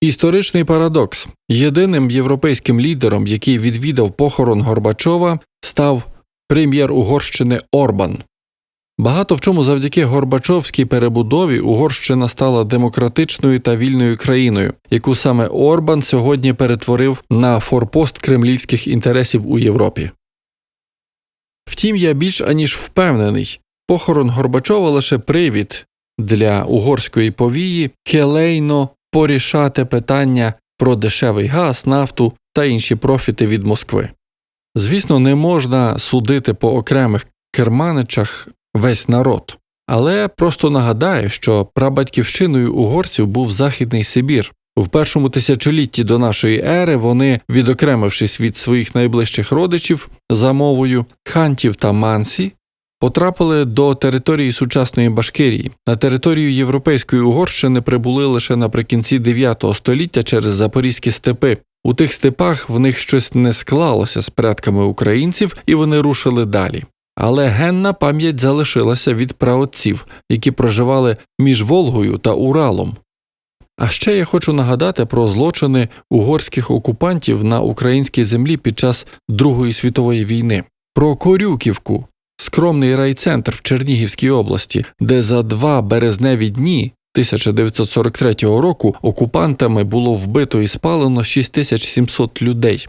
Історичний парадокс. Єдиним європейським лідером, який відвідав похорон Горбачова, став прем'єр Угорщини Орбан. Багато в чому завдяки Горбачовській перебудові Угорщина стала демократичною та вільною країною, яку саме Орбан сьогодні перетворив на форпост кремлівських інтересів у Європі. Втім, я більш аніж впевнений, похорон Горбачова лише привід для угорської повії келейно порішати питання про дешевий газ, нафту та інші профіти від Москви. Звісно, не можна судити по окремих керманичах весь народ, але просто нагадаю, що прабатьківщиною угорців був Західний Сибір. В першому тисячолітті до нашої ери вони, відокремившись від своїх найближчих родичів за мовою хантів та мансі, потрапили до території сучасної Башкирії. На територію Європейської Угорщини прибули лише наприкінці 9 століття через запорізькі степи. У тих степах в них щось не склалося з предками українців, і вони рушили далі. Але генна пам'ять залишилася від праотців, які проживали між Волгою та Уралом. А ще я хочу нагадати про злочини угорських окупантів на українській землі під час Другої світової війни, про Корюківку, скромний райцентр в Чернігівській області, де за два березневі дні 1943 року окупантами було вбито і спалено 6700 людей.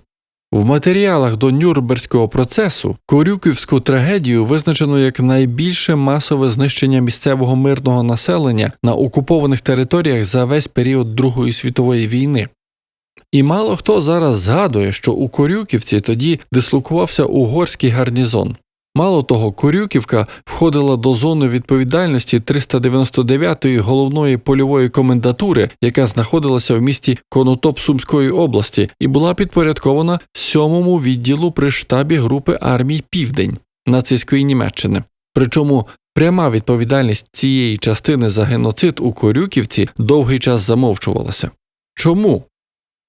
В матеріалах до Нюрнберзького процесу Корюківську трагедію визначено як найбільше масове знищення місцевого мирного населення на окупованих територіях за весь період Другої світової війни. І мало хто зараз згадує, що у Корюківці тоді дислокувався угорський гарнізон. Мало того, Корюківка входила до зони відповідальності 399-ї головної польової комендатури, яка знаходилася в місті Конотоп Сумської області, і була підпорядкована сьомому відділу при штабі групи армій Південь нацистської Німеччини. Причому пряма відповідальність цієї частини за геноцид у Корюківці довгий час замовчувалася. Чому?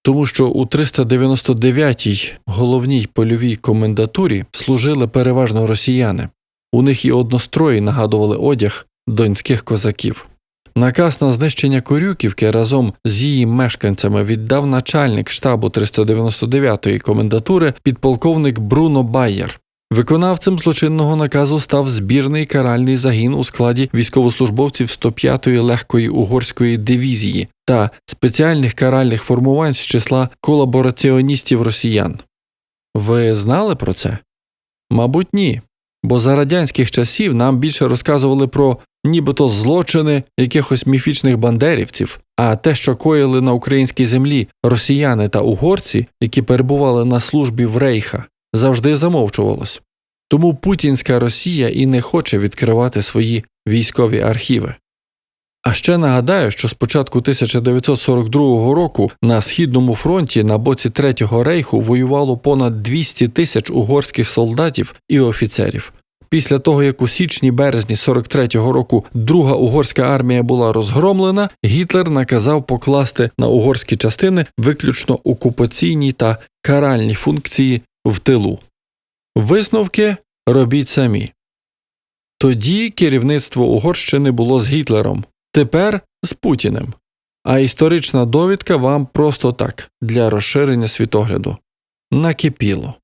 Тому що у 399-й головній польовій комендатурі служили переважно росіяни, у них і однострої нагадували одяг донських козаків. Наказ на знищення Корюківки разом з її мешканцями віддав начальник штабу 399-ї комендатури підполковник Бруно Байєр. Виконавцем злочинного наказу став збірний каральний загін у складі військовослужбовців 105-ї легкої угорської дивізії та спеціальних каральних формувань з числа колабораціоністів росіян. Ви знали про це? Мабуть, ні. Бо за радянських часів нам більше розказували про нібито злочини якихось міфічних бандерівців, а те, що коїли на українській землі росіяни та угорці, які перебували на службі в рейха, завжди замовчувалось. Тому путінська Росія і не хоче відкривати свої військові архіви. А ще нагадаю, що з початку 1942 року на східному фронті на боці Третього рейху воювало понад 200 тисяч угорських солдатів і офіцерів. Після того, як у січні березні 43-го року друга угорська армія була розгромлена, Гітлер наказав покласти на угорські частини виключно окупаційні та каральні функції в тилу. Висновки робіть самі. Тоді керівництво Угорщини було з Гітлером, тепер з Путіним. А історична довідка вам просто так для розширення світогляду накипіло.